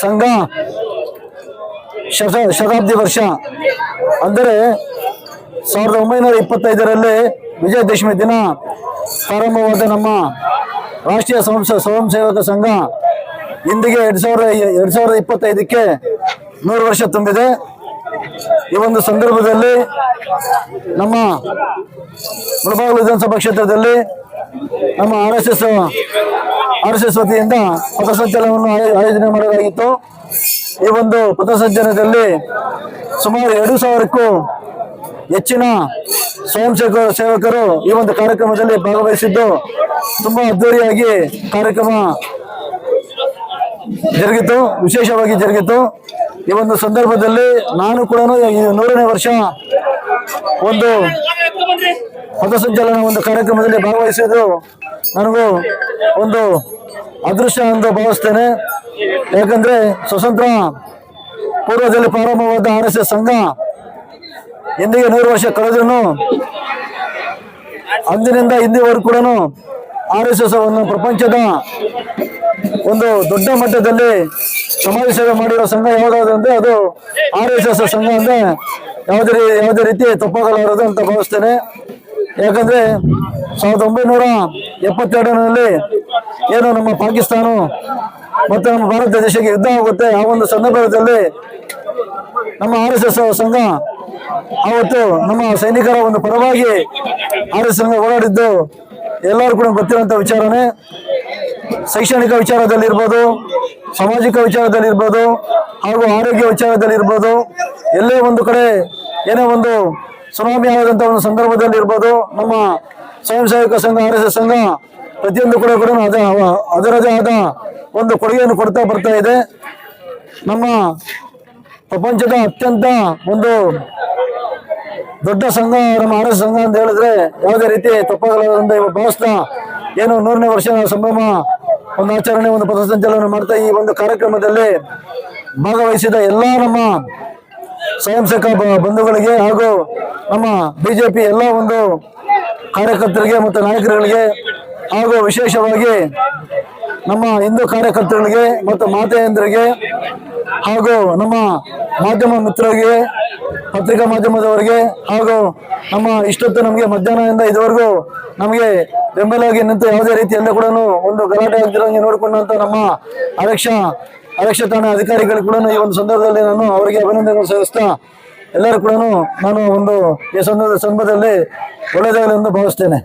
ಸಂಘ ಶತ ಶತಾಬ್ದಿ ವರ್ಷ. ಅಂದರೆ ಸಾವಿರದ ಒಂಬೈನೂರ ಇಪ್ಪತ್ತೈದರಲ್ಲಿ ವಿಜಯದಶಮಿ ದಿನ ಪ್ರಾರಂಭವಾದ ನಮ್ಮ ರಾಷ್ಟ್ರೀಯ ಸ್ವಯಂ ಸ್ವಯಂ ಸೇವಕ ಸಂಘ ಇಂದಿಗೆ ಎರಡು ಸಾವಿರದ ಎರಡು ಸಾವಿರದ ಇಪ್ಪತ್ತೈದಕ್ಕೆ ನೂರು ವರ್ಷ ತುಂಬಿದೆ. ಈ ಒಂದು ಸಂದರ್ಭದಲ್ಲಿ ನಮ್ಮ ಮುಳಬಾಗಿಲು ವಿಧಾನಸಭಾ ಕ್ಷೇತ್ರದಲ್ಲಿ ನಮ್ಮ R S S R S S ವತಿಯಿಂದ ಪಥಸಂಚಲನವನ್ನು ಆಯೋ- ಆಯೋಜನೆ ಮಾಡಲಾಗಿತ್ತು ಈ ಒಂದು ಪಥಸಂಚಲನದಲ್ಲಿ ಸುಮಾರು ಎರಡು ಸಾವಿರಕ್ಕೂ ಹೆಚ್ಚಿನ ಸ್ವಯಂ ಸೇವಕ ಸೇವಕರು ಈ ಒಂದು ಕಾರ್ಯಕ್ರಮದಲ್ಲಿ ಭಾಗವಹಿಸಿದ್ದು ತುಂಬಾ ಅದ್ದೂರಿಯಾಗಿ ಕಾರ್ಯಕ್ರಮ ಜರುಗಿತು, ವಿಶೇಷವಾಗಿ ಜರುಗಿತು. ಈ ಒಂದು ಸಂದರ್ಭದಲ್ಲಿ ನಾನು ಕೂಡ ಈ ನೂರನೇ ವರ್ಷ ಒಂದು ಪಥಸಂಚಲನ ಒಂದು ಕಾರ್ಯಕ್ರಮದಲ್ಲಿ ಭಾಗವಹಿಸಿದ್ದು. ನನಗೂ ಒಂದು ಅದೃಶ್ಯ ಎಂದು ಭಾವಿಸ್ತೇನೆ. ಯಾಕಂದ್ರೆ ಸ್ವತಂತ್ರ ಪೂರ್ವದಲ್ಲಿ ಪ್ರಾರಂಭವಾದ ಆರ್ ಎಸ್ ಎಸ್ ಸಂಘ ಇಂದಿಗೆ ನೂರು ವರ್ಷ ಕಳೆದ್ರೂ ಅಂದಿನಿಂದ ಇಂದಿವರೆಗೂ ಕೂಡ ಆರ್ ಎಸ್ ಎಸ್ ಅನ್ನು ಪ್ರಪಂಚದ ಒಂದು ದೊಡ್ಡ ಮಟ್ಟದಲ್ಲಿ ಸಮಾಜ ಸೇವೆ ಮಾಡಿರೋ ಸಂಘ ಯಾವುದಾದ್ರು ಅಂದ್ರೆ ಅದು ಆರ್ ಎಸ್ ಎಸ್ ಸಂಘ ಅಂದ್ರೆ ಯಾವುದೇ ಯಾವುದೇ ರೀತಿ ತಪ್ಪಾಗಲಾರದು ಅಂತ ಭಾವಿಸ್ತೇನೆ. ಯಾಕಂದ್ರೆ ಸಾವಿರದ ಒಂಬೈನೂರ ಎಪ್ಪತ್ತೆರಡರಲ್ಲಿ ಏನು ನಮ್ಮ ಪಾಕಿಸ್ತಾನ ಮತ್ತು ನಮ್ಮ ಭಾರತ ದೇಶಕ್ಕೆ ಯುದ್ಧ ಆಗುತ್ತೆ. ಆ ಒಂದು ಸಂದರ್ಭದಲ್ಲಿ ನಮ್ಮ ಆರ್ ಎಸ್ ಎಸ್ ಸಂಘ ಆವತ್ತು ನಮ್ಮ ಸೈನಿಕರ ಒಂದು ಪರವಾಗಿ ಆರ್ ಎಸ್ ಸಂಘ ಹೋರಾಡಿದ್ದು. ಎಲ್ಲರೂ ಕೂಡ ಗೊತ್ತಿರುವಂತ ವಿಚಾರನೇ. ಶೈಕ್ಷಣಿಕ ವಿಚಾರದಲ್ಲಿರ್ಬೋದು, ಸಾಮಾಜಿಕ ವಿಚಾರದಲ್ಲಿ ಇರ್ಬೋದು ಹಾಗೂ ಆರೋಗ್ಯ ವಿಚಾರದಲ್ಲಿರ್ಬೋದು. ಎಲ್ಲೇ ಒಂದು ಕಡೆ ಏನೇ ಒಂದು ಸುನಾಮಿ ಆದಂಥ ಒಂದು ಸಂದರ್ಭದಲ್ಲಿ ಇರ್ಬೋದು ನಮ್ಮ ಸ್ವಯಂ ಸೇವಕ ಸಂಘ ಆರ್ ಎಸ್ ಎಸ್ ಸಂಘ, ಪ್ರತಿಯೊಂದು ಕೂಡ ಕೂಡ ಅದ ಅದರದೇ ಆದ ಒಂದು ಕೊಡುಗೆಯನ್ನು ಕೊಡ್ತಾ ಬರ್ತಾ ಇದೆ. ನಮ್ಮ ಪ್ರಪಂಚದ ಅತ್ಯಂತ ಒಂದು ದೊಡ್ಡ ಸಂಘ, ನಮ್ಮ ಆರ್ ಎಸ್ ಸಂಘ ಅಂತ ಹೇಳಿದ್ರೆ ಯಾವುದೇ ರೀತಿ ತಪ್ಪಾಗಲಾರದಂತ ಭಾವಿಸ್ತಾ ಏನು ನೂರನೇ ವರ್ಷ ಸಂಭ್ರಮ, ಒಂದು ಆಚರಣೆ, ಒಂದು ಪಥಸಂಚಲನ ಮಾಡ್ತಾ ಈ ಒಂದು ಕಾರ್ಯಕ್ರಮದಲ್ಲಿ ಭಾಗವಹಿಸಿದ ಎಲ್ಲ ನಮ್ಮ ಸ್ವಯಂ ಸೇವಕ ಬಂಧುಗಳಿಗೆ ಹಾಗೂ ನಮ್ಮ ಬಿಜೆಪಿ ಎಲ್ಲ ಒಂದು ಕಾರ್ಯಕರ್ತರಿಗೆ ಮತ್ತು ನಾಯಕರುಗಳಿಗೆ ಹಾಗೂ ವಿಶೇಷವಾಗಿ ನಮ್ಮ ಹಿಂದೂ ಕಾರ್ಯಕರ್ತರಿಗೆ ಮತ್ತು ಮಾತೆಯಂದ್ರಿಗೆ ಹಾಗೂ ನಮ್ಮ ಮಾಧ್ಯಮ ಮಿತ್ರರಿಗೆ, ಪತ್ರಿಕಾ ಮಾಧ್ಯಮದವರಿಗೆ ಹಾಗೂ ನಮ್ಮ ಇಷ್ಟೊತ್ತು ನಮಗೆ ಮಧ್ಯಾಹ್ನದಿಂದ ಇದುವರೆಗೂ ನಮಗೆ ಬೆಂಬಲವಾಗಿ ನಿಂತು ಯಾವುದೇ ರೀತಿಯಲ್ಲೂ ಕೂಡ ಒಂದು ಗಲಾಟೆ ಆಗ್ತಿರೋಂಗೆ ನೋಡಿಕೊಂಡಂಥ ನಮ್ಮ ಅಧ್ಯಕ್ಷ ಅಧ್ಯಕ್ಷ ಠಾಣೆ ಅಧಿಕಾರಿಗಳು ಕೂಡ ಈ ಒಂದು ಸಂದರ್ಭದಲ್ಲಿ ನಾನು ಅವರಿಗೆ ಅಭಿನಂದನೆಗಳು ಸಲ್ಲಿಸ್ತಾ ಎಲ್ಲರೂ ಕೂಡ ನಾನು ಒಂದು ಈ ಸಂದರ್ಭ ಸಂದರ್ಭದಲ್ಲಿ ಒಳ್ಳೆಯದಾಗಲಿ ಎಂದು ಭಾವಿಸ್ತೇನೆ.